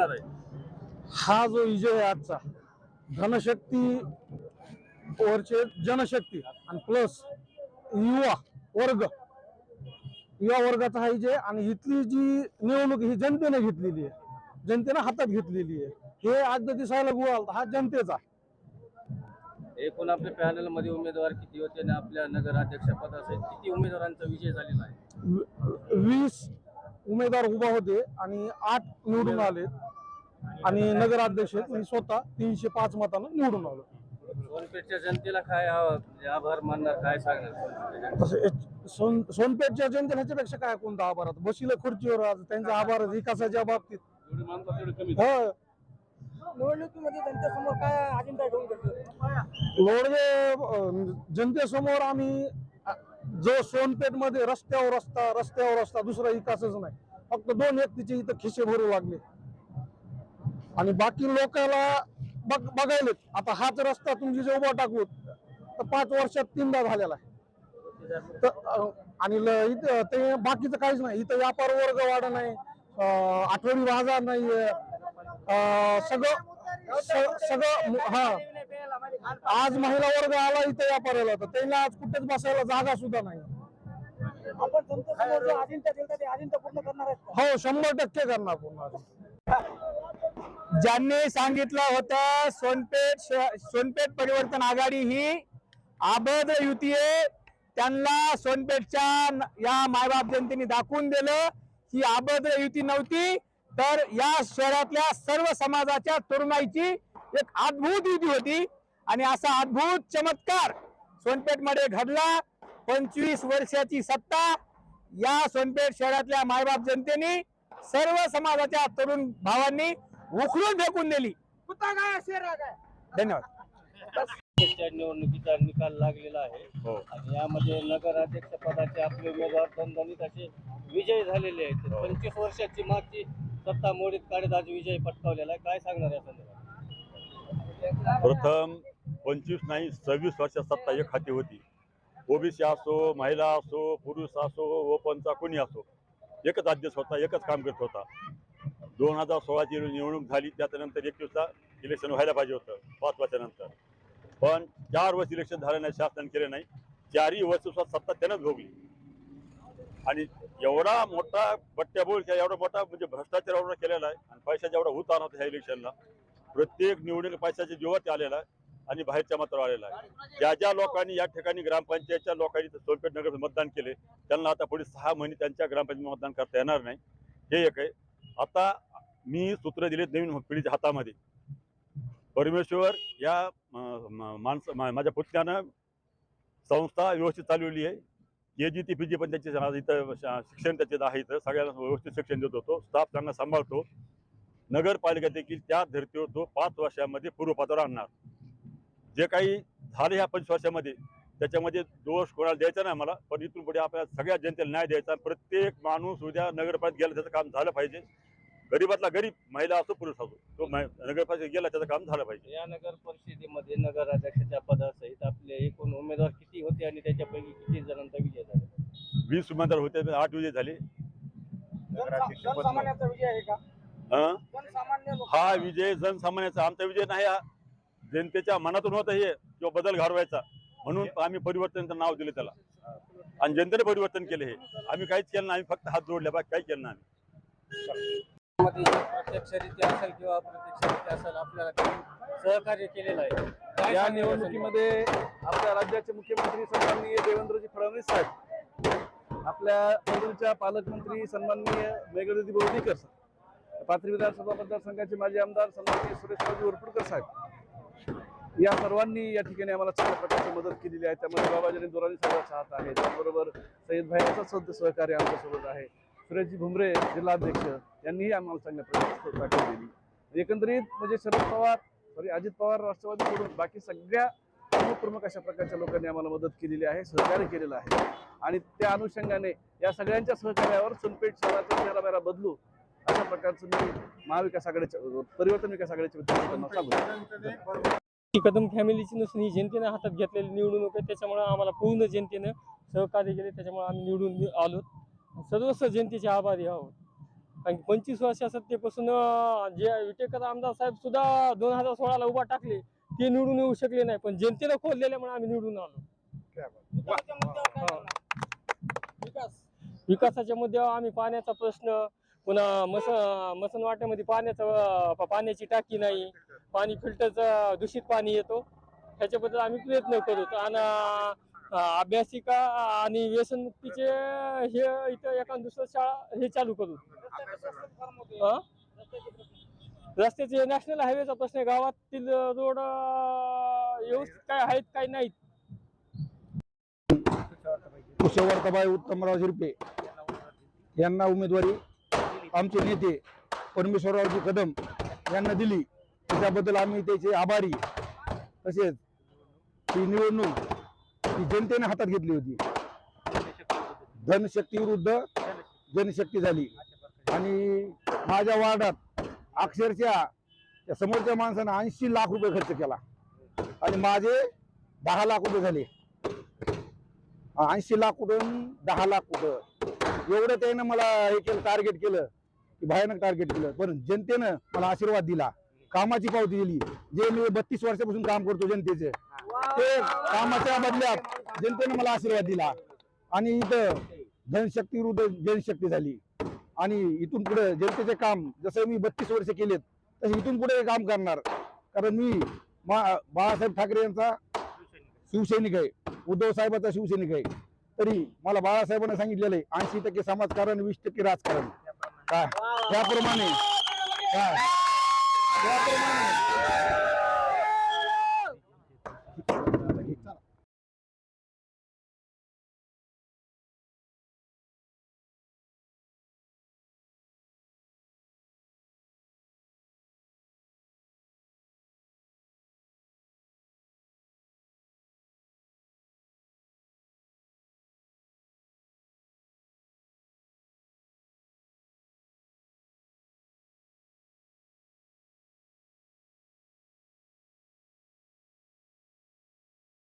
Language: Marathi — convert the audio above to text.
होणार आहे? हा जो विजय आहे आजचा धनशक्ती वरचे जनशक्ती आणि प्लस युवा वर्ग युवा वर्गाचा हा विजय आणि इथली जी निवडणूक ही जनतेने घेतलेली आहे. जनतेने हातात घेतलेली आहे. हे आज दिसायला गुवाल हा जनतेचा एकूण आपल्या पॅनलमध्ये उमेदवार किती होते आणि आपल्या नगराध्यक्ष पदासाठी किती उमेदवारांचा विजय झालेला आहे? उमेदवार उभा होते आणि आठ निवडून आले. आणि नगराध्यक्ष मी स्वतः तीनशे पाच मतानं निवडून आलो. सोनपेठच्या जनतेला काय म्हणजे आभार मानणार काय सांगणार जनतेला? सोन सोनपेठच्या जनतेने ह्याच्यापेक्षा काय कोणता आभारात बशील खुर्चीवर आज त्यांचे आभार विकासाच्या बाबतीत. हो निवडणुकीमध्ये काय लोडगे जनतेसमोर आम्ही जो सोनपेठमध्ये रस्त्यावर रस्ता रस्त्यावर रस्ता दुसरा विकासच नाही. फक्त दोन व्यक्तीचे इथं खिसे भरू लागले. आणि बाकी लोकांना बघ बघायलेत. आता हाच रस्ता तुमची जे उभा टाकू तर पाच वर्षात तीनदा झालेला आहे. आणि ल- इथं ते बाकीचं काहीच नाही. इथं व्यापार वर्ग वाढ नाही आठवडी बाजार नाहीये. अं, सगळं सगळं हा. आज महिला वर्ग आला इथे व्यापाराला तर त्यांना आज कुठेच बसायला जागा सुद्धा नाही. आपण अजिंठा दिलता ते अजिंठा पूर्ण करणार आहेत हो शंभर टक्के करणार पूर्ण ज्यांनी सांगितलं होतं सोनपेठ श- सोनपेठ परिवर्तन आघाडी ही अभद्र युती आहे. त्यांना सोनपेठच्या न- या मायबाप जनतेने दाखवून दिलं ही अभद्र युती नव्हती तर या शहरातल्या सर्व समाजाच्या तरुणाईची एक अद्भुत युती होती. आणि असा अद्भुत चमत्कार सोनपेठमध्ये घडला. पंचवीस वर्षाची सत्ता या सोनपेठ शहरातल्या मायबाप जनतेने सर्व समाजाच्या तरुण भावांनी उखडून फेकून दिली. धन्यवाद. निवडणुकीचा निकाल लागलेला आहे. हो. आणि यामध्ये नगराध्यक्ष पदाचे आपले उमेदवार दणदणीत असे विजय झालेले आहेत. हो. पंचवीस वर्षाची मागची सत्ता मोडीत काढत आज विजय पटकावलेला आहे. काय सांगणार या संदर्भात? प्रथम पंचवीस नाही सव्वीस वर्ष सत्ता एक खाती होती. ओबीसी असो महिला असो पुरुष असो ओपनचा कोणी असो एकच अध्यक्ष होता एकच काम करत होता. दोन हजार सोळाची निवडणूक झाली त्याच्यानंतर एक इलेक्शन व्हायला पाहिजे होतं पाच वर्षानंतर. पण चार वर्ष इलेक्शन झालं नाही शासन केलं नाही. चारही वर्ष सत्ता त्यानंच भोगली. आणि एवढा मोठा बट्ट्याबोल किंवा एवढा मोठा म्हणजे भ्रष्टाचार एवढा केलेला आहे आणि पैशाचा एवढा होता नव्हता ह्या इलेक्शनला प्रत्येक निवडणूक पैशाच्या जीवात आलेला आहे. आणि बाहेरच्या मात्र आलेला आहे. ज्या ज्या लोकांनी या ठिकाणी ग्रामपंचायतच्या लोकांनी सोनपेठ नगर मतदान केले त्यांना आता पुढे सहा महिने त्यांच्या ग्रामपंचायत मतदान करता येणार नाही. हे एक आहे. आता मी सूत्र दिले नवीन पिढीच्या हातामध्ये. परमेश्वर या माणसं माझ्या पुतण्यानं संस्था व्यवस्थित चालवली आहे. के जी ती पी जी पण त्याचे इथं शिक्षण त्याचे आहे इथं. सगळ्यांना व्यवस्थित शिक्षण देत होतो. स्टाफ त्यांना सांभाळतो. नगरपालिका देखील त्या धर्तीवर तो पाच वर्षामध्ये पूर्वपदावर आणणार. जे काही झाले ह्या पंचवीस वर्षामध्ये त्याच्यामध्ये दोष कोणाला द्यायचा नाही मला पण इथून पुढे आपल्या सगळ्या जनतेला न्याय द्यायचा प्रत्येक माणूस उद्या नगरपालिकेत गेला त्याचं काम झालं पाहिजे. गरीबातला गरीब महिला असो पुरुष असो तो नगरपालिकेत गेला त्याचं काम झालं पाहिजे. या नगर परिषदेमध्ये नगराध्यक्षाच्या पदासहित आपले एकूण उमेदवार किती होते आणि त्याच्यापैकी किती जणांचा विजय झाला? वीस उमेदवार होते आठ विजय झाले. हं? हा विजय जनसामान्याचा आमचा विजय नाही हा. जनतेच्या मनातून होता हे किंवा बदल घडवायचा. म्हणून आम्ही परिवर्तनचं नाव दिलं त्याला. आणि जनतेने परिवर्तन केले हे. आम्ही काहीच केलं नाही आम्ही फक्त हात जोडले बाकी काही केलं नाही मध्ये प्रत्यक्षरित्या असेल किंवा अप्रत्यक्षरित्या असेल आपल्याला त्यांनी सहकार्य केलेलं आहे. या निवडणुकीमध्ये आपल्या राज्याचे मुख्यमंत्री सन्माननीय देवेंद्रजी फडणवीस साहेब आपल्या बंधूंच्या पालकमंत्री सन्माननीय मेघदती बोर्डीकर सर पाथरी विधानसभा मतदारसंघाचे माजी आमदार सन्माननीय सुरेशरावजी वरपुडकर साहेब या सर्वांनी या ठिकाणी आम्हाला चांगल्या प्रकारची मदत केलेली आहे. त्यामध्ये बाबाजी दुराणी साहेबांचा चाहत आहे. त्याचबरोबर सय्यद भाईचा सध्या सहकार्य आमच्यासोबत आहे. सुरेशजी भुमरे जिल्हाध्यक्ष यांनीही आम्हाला चांगल्या प्रकारची सहकार्य दिली एकंदरीत म्हणजे शरद पवार सॉरी अजित पवार राष्ट्रवादी सोडून बाकी सगळ्या प्रमुख प्रमुख अशा प्रकारच्या लोकांनी आम्हाला मदत केलेली आहे सहकार्य केलेलं आहे. आणि त्या अनुषंगाने या सगळ्यांच्या सहकार्यावर सोनपेठ शहराचा चेहरा बदलू अशा प्रकारचं मी महाविकास आघाडीच्या परिवर्तन विकास आघाडीच्या वतीने सांगू ही कदम फॅमिलीची नसून ही जनतेने हातात घेतलेली निवडणूक आहे. त्याच्यामुळे आम्हाला पूर्ण जनतेनं सहकार्य केले त्याच्यामुळे आम्ही निवडून आलो सर्वस्व जनतेचे आभारी आहोत. कारण की पंचवीस वर्ष सत्तेपासून जे विटेकर आमदार साहेब सुद्धा दोन हजार सोळाला उभा टाकले ते निवडून येऊ शकले नाही. पण जनतेनं खोललेल्यामुळे आम्ही निवडून आलो? विकास विकासाच्या मुद्द्यावर आम्ही पाण्याचा प्रश्न पुन्हा मस मसन वाट्यामध्ये पाण्याचं पाण्याची टाकी नाही. पाणी फिल्टरचं दूषित पाणी येतो. ह्याच्याबद्दल आम्ही प्रयत्न करतो आणि अभ्यासिका आणि व्यसनमुक्तीचे हे इथं एका दुसरं शाळा हे चालू करू. रस्त्याचे रस्त्याचे नॅशनल हायवेचा प्रश्न आहे. गावातील रोड व्यवस्थित काय आहेत काय नाहीत. कुशवर्तबाई उत्तमराव झिरपे यांना उमेदवारी. आमचे नेते परमेश्वररावजी कदम यांना दिली. त्याबद्दल आम्ही त्याचे आभारी. तसेच ही निवडणूक ही जनतेने हातात घेतली होती. धनशक्ती विरुद्ध जनशक्ती झाली. आणि माझ्या वार्डात अक्षरशः त्या समोरच्या माणसानं ऐंशी लाख रुपये खर्च केला. आणि माझे दहा लाख रुपये झाले. ऐंशी लाख कुठून दहा लाख कुठं एवढं त्यानं मला हे केलं टार्गेट केलं. भयानक टार्गेट केलं. पण जनतेनं मला आशीर्वाद दिला. कामाची पावती दिली. जे मी बत्तीस वर्षापासून काम करतो जनतेचे ते कामाच्या बदल्यात जनतेनं मला आशीर्वाद दिला. आणि इथं जनशक्ती विरुद्ध जनशक्ती झाली. आणि इथून पुढे जनतेचे काम जसं मी बत्तीस वर्ष केलेत तसे इथून पुढे काम करणार. कारण मी बाळासाहेब ठाकरे यांचा शिवसैनिक आहे. उद्धव साहेबाचा शिवसैनिक आहे. तरी मला बाळासाहेबांना सांगितलेलं आहे ऐंशी टक्के समाजकारण वीस टक्के राजकारण. काय? त्याप्रमाणे काय त्याप्रमाणे